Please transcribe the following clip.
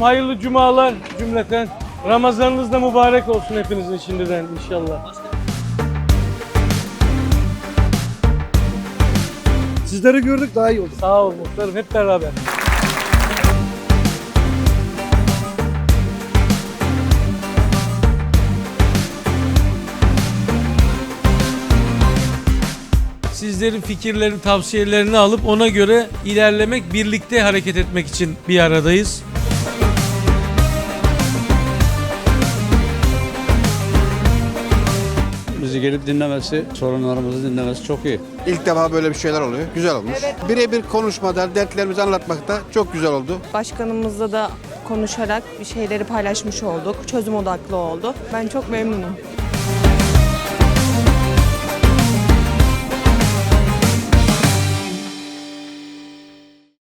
Hayırlı cumalar cümleten. Ramazanınız da mübarek olsun hepinizin şimdiden inşallah. Sizleri gördük daha iyi oldu. Sağ ol muhtarım hep beraber. Sizlerin fikirlerini, tavsiyelerini alıp ona göre ilerlemek, birlikte hareket etmek için bir aradayız. Bizi gelip dinlemesi, sorunlarımızı dinlemesi çok iyi. İlk defa böyle bir şeyler oluyor. Güzel olmuş. Birebir konuşmadan dertlerimizi anlatmakta çok güzel oldu. Başkanımızla da konuşarak bir şeyleri paylaşmış olduk. Çözüm odaklı oldu. Ben çok memnunum.